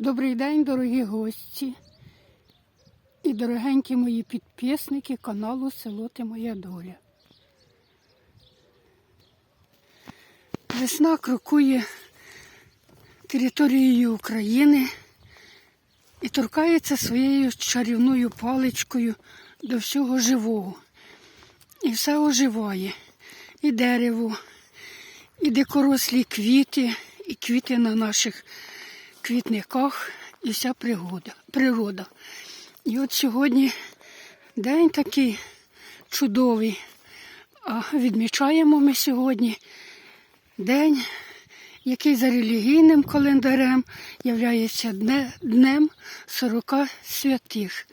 Добрий день, дорогі гості і дорогенькі мої підписники каналу Село Ти Моя Доля. Весна крокує територією України і торкається своєю чарівною паличкою до всього живого. І все оживає. І дерево, і дикорослі квіти, і квіти на наших квітниках, і вся пригода, природа. І от сьогодні день такий чудовий. А відмічаємо ми сьогодні день, який за релігійним календарем являється днем 40 святих.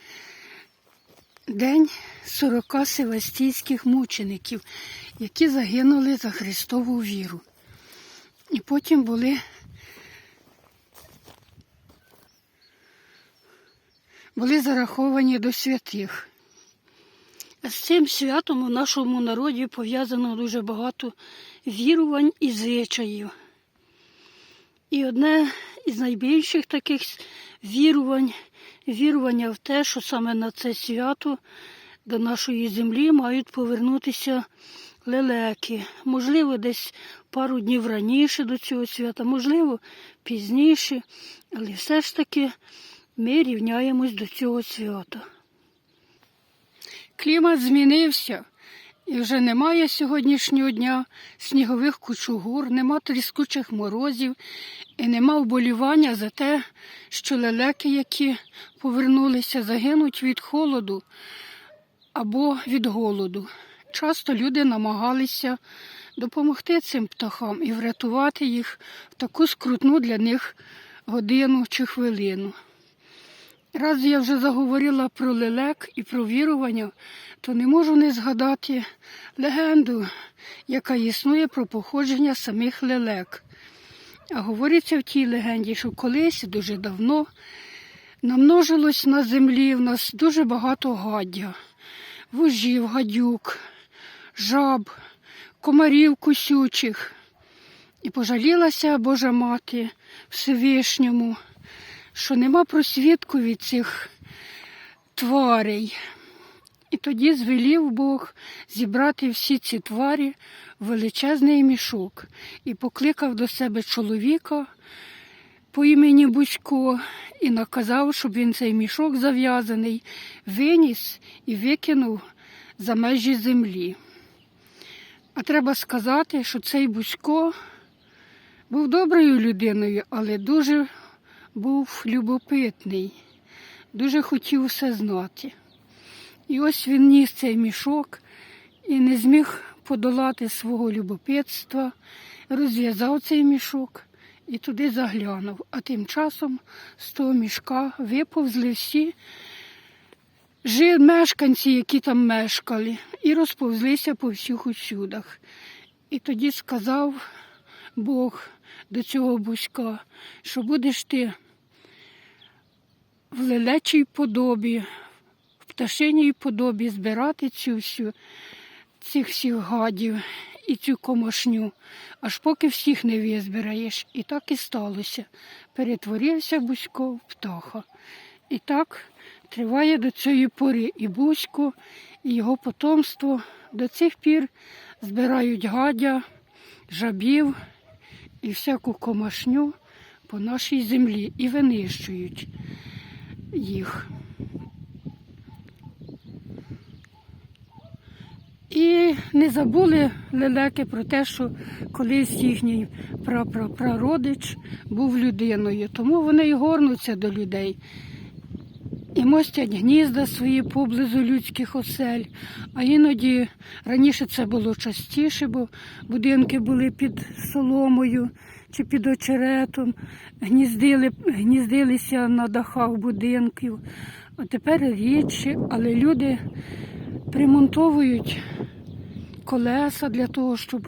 День 40 севастійських мучеників, які загинули за Христову віру. І потім були, були зараховані до святих. З цим святом у нашому народі пов'язано дуже багато вірувань і звичаїв. І одне із найбільших таких вірувань вірування в те, що саме на це свято до нашої землі мають повернутися лелеки. Можливо, десь пару днів раніше до цього свята, можливо, пізніше, але все ж таки ми рівняємось до цього свята. Клімат змінився. І вже немає сьогоднішнього дня снігових кучугур, нема тріскучих морозів і нема вболівання за те, що лелеки, які повернулися, загинуть від холоду або від голоду. Часто люди намагалися допомогти цим птахам і врятувати їх в таку скрутну для них годину чи хвилину. Раз я вже заговорила про лелек і про вірування, то не можу не згадати легенду, яка існує про походження самих лелек. А говориться в тій легенді, що колись дуже давно намножилось на землі в нас дуже багато гаддя, вужів, гадюк, жаб, комарів кусючих. І пожалілася Божа мати Всевишньому що нема просвідку від цих тварей. І тоді звелів Бог зібрати всі ці тварі в величезний мішок і покликав до себе чоловіка по імені Бузько і наказав, щоб він цей мішок зав'язаний виніс і викинув за межі землі. А треба сказати, що цей Бузько був доброю людиною, але дуже був любопитний, дуже хотів все знати. І ось він ніс цей мішок і не зміг подолати свого любопитства, розв'язав цей мішок і туди заглянув. А тим часом з того мішка виповзли всі жи- мешканці, які там мешкали, і розповзлися по всіх усюдах. І тоді сказав Бог до цього бузька, що будеш ти в лелечій подобі, в пташиній подобі збирати цю всю, цих всіх гадів і цю комошню, аж поки всіх не визбираєш. І так і сталося. Перетворився Бузько в птаха. І так триває до цієї пори і Бузько, і його потомство до цих пір збирають гадя, жабів і всяку комашню по нашій землі і винищують їх. І не забули лелеки про те, що колись їхній прапрапрародич був людиною, тому вони й горнуться до людей. І мостять гнізда свої поблизу людських осель. А іноді раніше це було частіше, бо будинки були під соломою чи під очеретом, гніздили, гніздилися на дахах будинків. А тепер рідше, але люди примонтовують колеса для того, щоб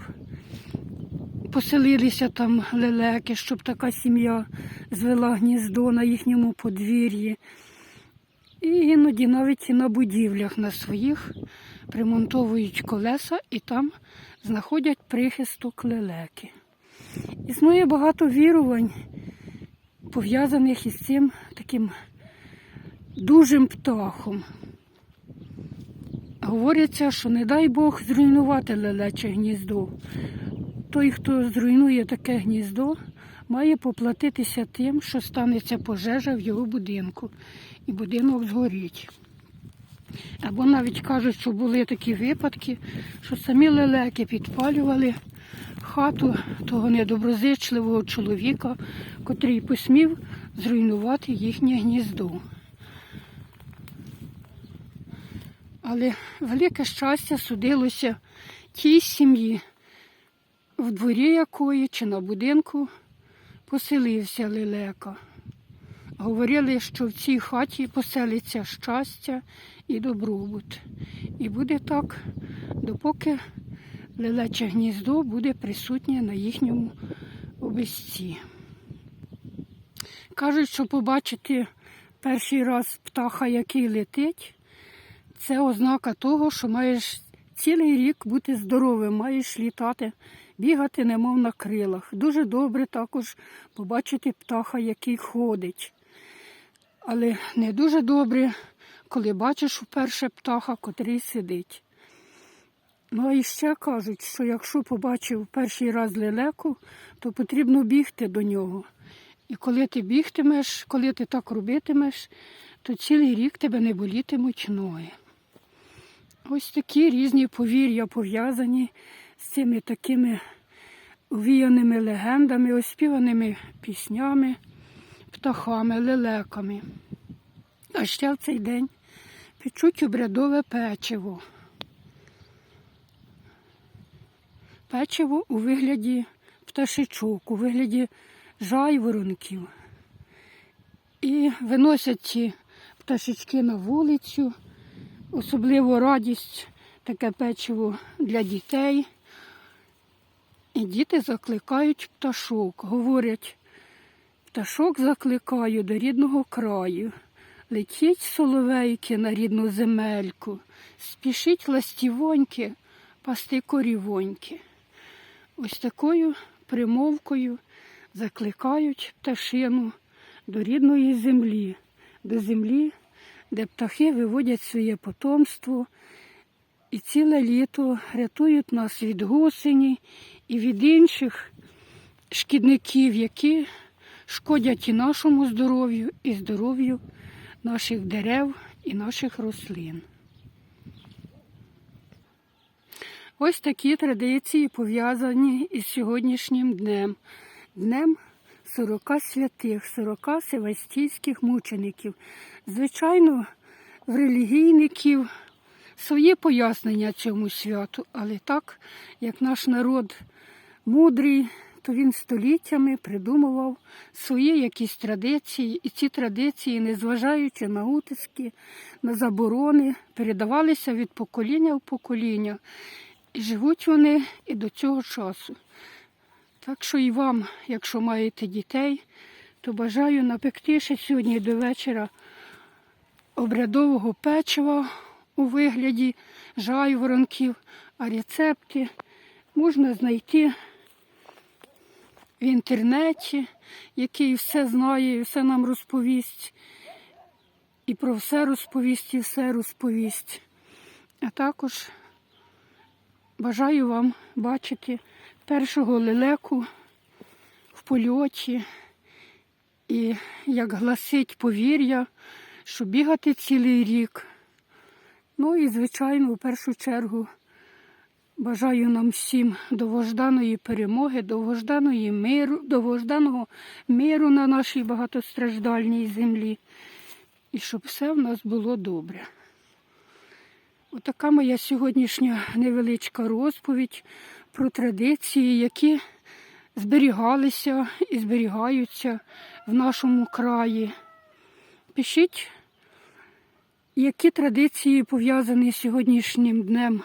поселилися там лелеки, щоб така сім'я звела гніздо на їхньому подвір'ї. І іноді навіть і на будівлях на своїх примонтовують колеса і там знаходять прихисток лелеки. Існує багато вірувань пов'язаних із цим таким дужим птахом. Говориться, що не дай Бог зруйнувати лелече гніздо. Той, хто зруйнує таке гніздо, має поплатитися тим, що станеться пожежа в його будинку, і будинок згорить. Або навіть кажуть, що були такі випадки, що самі лелеки підпалювали хату того недоброзичливого чоловіка, котрий посмів зруйнувати їхнє гніздо. Але велике щастя судилося тій сім'ї, в дворі якої чи на будинку поселився лелека. Говорили, що в цій хаті поселиться щастя і добробут. І буде так, допоки лелече гніздо буде присутнє на їхньому обесці. Кажуть, що побачити перший раз птаха, який летить, це ознака того, що маєш цілий рік бути здоровим, маєш літати, бігати, немов на крилах. Дуже добре також побачити птаха, який ходить. Але не дуже добре, коли бачиш вперше птаха, котрий сидить. Ну а іще кажуть, що якщо побачив перший раз лелеку, то потрібно бігти до нього. І коли ти бігтимеш, коли ти так робитимеш, то цілий рік тебе не болітимуть ноги. Ось такі різні повір'я пов'язані з цими такими увіяними легендами, оспіваними піснями, птахами, лелеками. А ще в цей день печуть обрядове печиво. Печиво у вигляді пташечок, у вигляді жайворонків. І виносять ці пташечки на вулицю. Особливо радість таке печиво для дітей. І діти закликають пташок. Говорять, пташок закликаю до рідного краю. Летіть соловейки на рідну земельку, спішіть ластівоньки, пасти корівоньки. Ось такою примовкою закликають пташину до рідної землі, до землі, де птахи виводять своє потомство і ціле літо рятують нас від гусені і від інших шкідників, які шкодять і нашому здоров'ю, і здоров'ю наших дерев і наших рослин. Ось такі традиції пов'язані із сьогоднішнім днем, днем 40 святих, 40 севастійських мучеників. Звичайно, в релігійників свої пояснення цьому святу, але так, як наш народ мудрий, то він століттями придумував свої якісь традиції, і ці традиції, незважаючи на утиски, на заборони, передавалися від покоління в покоління. І живуть вони і до цього часу. Так що і вам, якщо маєте дітей, то бажаю напекти ще сьогодні до вечора обрядового печива у вигляді жайворонків, а рецепти можна знайти в інтернеті, який все знає і все нам розповість. І про все розповість, і все розповість. А також бажаю вам бачити першого лелеку в польоті. І як гласить повір'я, що бігати цілий рік. Ну і, звичайно, в першу чергу бажаю нам всім довожданої перемоги, довожданої миру, довожданого миру на нашій багатостраждальній землі. І щоб все в нас було добре. Отака моя сьогоднішня невеличка розповідь про традиції, які зберігалися і зберігаються в нашому краї. Пишіть, які традиції пов'язані з сьогоднішнім днем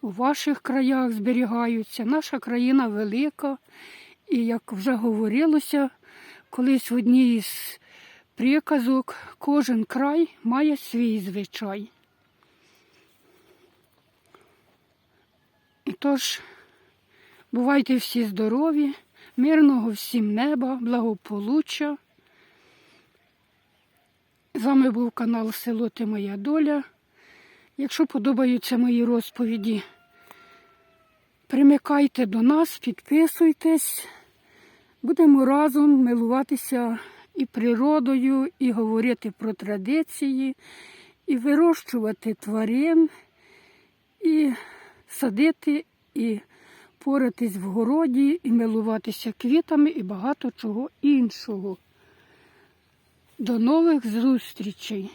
у ваших краях зберігаються. Наша країна велика, і як вже говорилося, колись в одній із приказок кожен край має свій звичай. Тож, бувайте всі здорові, мирного всім неба, благополуччя З вами був канал Село Ти Моя Доля. Якщо подобаються мої розповіді, примикайте до нас, підписуйтесь. Будемо разом милуватися і природою, і говорити про традиції, і вирощувати тварин, і садити, і поратись в городі, і милуватися квітами, і багато чого іншого. До нових зустрічей!